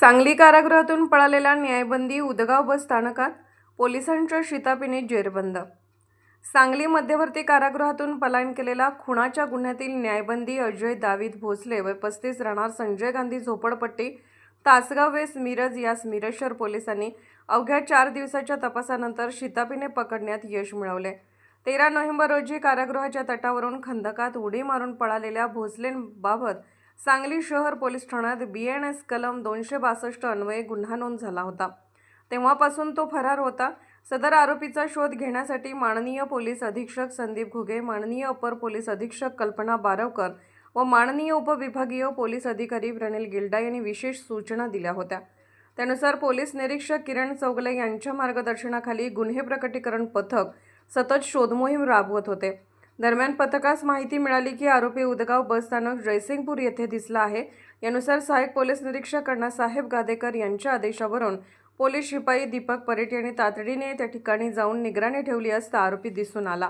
सांगली कारागृहातून पळालेला न्यायबंदी उदगाव बस स्थानकात पोलिसांच्या शितापिने जेरबंद. सांगली मध्यवर्ती कारागृहातून पलायन केलेला खुणाच्या गुन्ह्यातील न्यायबंदी अजय दावीद भोसले व पस्तीस राहणार संजय गांधी झोपडपट्टी तासगाव वेस मिरज यास मिरजशर पोलिसांनी अवघ्या चार दिवसाच्या तपासानंतर शितापीने पकडण्यात यश मिळवले. तेरा नोव्हेंबर रोजी कारागृहाच्या तटावरून खंदकात उडी मारून पळालेल्या भोसलेंबाबत सांगली शहर पोलीस ठाण्यात बी एन एस कलम दोनशे बासष्ट अन्वये गुन्हा नोंद झाला होता. तेव्हापासून तो फरार होता. सदर आरोपीचा शोध घेण्यासाठी माननीय पोलीस अधीक्षक संदीप घुगे माननीय अपर पोलीस अधीक्षक कल्पना बारवकर व माननीय उपविभागीय पोलीस अधिकारी प्रणिल गिल्डा यांनी विशेष सूचना दिल्या होत्या. त्यानुसार पोलीस निरीक्षक किरण चौगले यांच्या मार्गदर्शनाखाली गुन्हे प्रकटीकरण पथक सतत शोधमोहीम राबवत होते. दरम्यान पथकास माहिती मिळाली की आरोपी उदगाव बसस्थानक जयसिंगपूर येथे दिसला आहे. यानुसार सहाय्यक पोलीस निरीक्षक अण्णासाहेब गादेकर यांच्या आदेशावरून पोलीस शिपाई दीपक परेट यांनी तातडीने त्या ठिकाणी जाऊन निगराणी ठेवली असता आरोपी दिसून आला.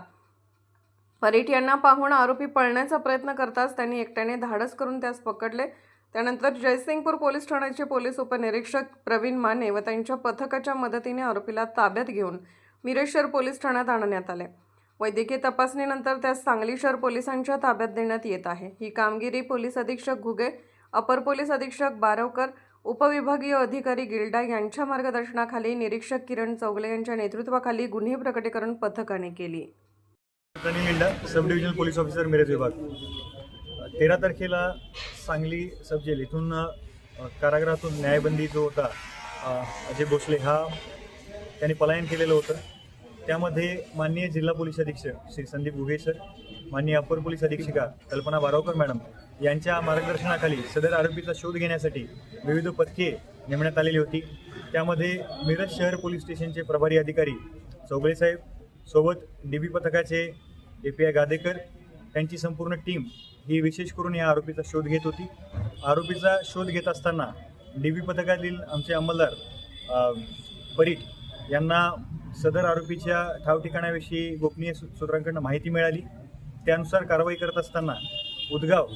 परेट यांना पाहून आरोपी पळण्याचा प्रयत्न करताच त्यांनी एकट्याने धाडस करून त्यास पकडले. त्यानंतर जयसिंगपूर पोलीस ठाण्याचे पोलीस उपनिरीक्षक प्रवीण माने व त्यांच्या पथकाच्या मदतीने आरोपीला ताब्यात घेऊन मिरेश्वर पोलीस ठाण्यात आणण्यात आले. वैद्यकीय तपासणीनंतर त्यास सांगली शहर पोलिसांच्या ताब्यात देण्यात येत आहे. ही कामगिरी पोलीस अधीक्षक घुगे अपर पोलीस अधीक्षक बारवकर उपविभागीय अधिकारी गिल्डा यांच्या मार्गदर्शनाखाली निरीक्षक किरण चौगले यांच्या नेतृत्वाखाली गुन्हे प्रकटीकरण पथकाने केली. Sub divisional police officer Miraj विभाग. तेरा तारखेला सांगली सब जेल इथून कारागृहातून न्यायबंदी जो होता अजय भोसले. हा त्यांनी पलायन केलेलं होतं. त्यामध्ये माननीय जिल्हा पोलीस अधीक्षक श्री संदीप गुगे सर माननीय अपर पोलीस अधीक्षिका कल्पना बारावकर मॅडम यांच्या मार्गदर्शनाखाली सदर आरोपीचा शोध घेण्यासाठी विविध पथके नेमण्यात आलेली होती. त्यामध्ये मिरज शहर पोलीस स्टेशनचे प्रभारी अधिकारी चौगळे साहेब सोबत डी बी पथकाचे ए पी आय गादेकर त्यांची संपूर्ण टीम ही विशेष करून या आरोपीचा शोध घेत होती. आरोपीचा शोध घेत असताना डी बी पथकातील आमचे अंमलदार परीट यांना सदर आरोपीच्या ठाव ठिकाणाविषयी गोपनीय सू- सूत्रांकडून माहिती मिळाली. त्यानुसार कारवाई करत असताना उदगाव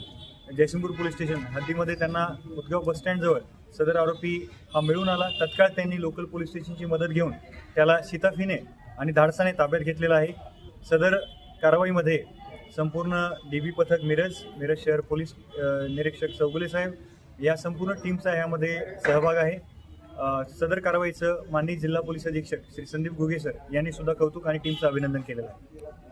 जयसिंगपूर पोलीस स्टेशन हद्दीमध्ये त्यांना उदगाव बसस्टँडजवळ सदर आरोपी हा मिळून आला. तत्काळ त्यांनी लोकल पोलीस स्टेशनची मदत घेऊन त्याला शिताफीने आणि धाडसाने ताब्यात घेतलेला आहे. सदर कारवाईमध्ये संपूर्ण डी बी पथक मिरज मिरज शहर पोलीस निरीक्षक चौगुले साहेब या संपूर्ण टीमचा यामध्ये सहभाग आहे. सदर कारवाईचं माननीय जिल्हा पोलीस अधीक्षक श्री संदीप घुगे सर यांनी सुद्धा कौतुक आणि टीमचं अभिनंदन केलेलं आहे.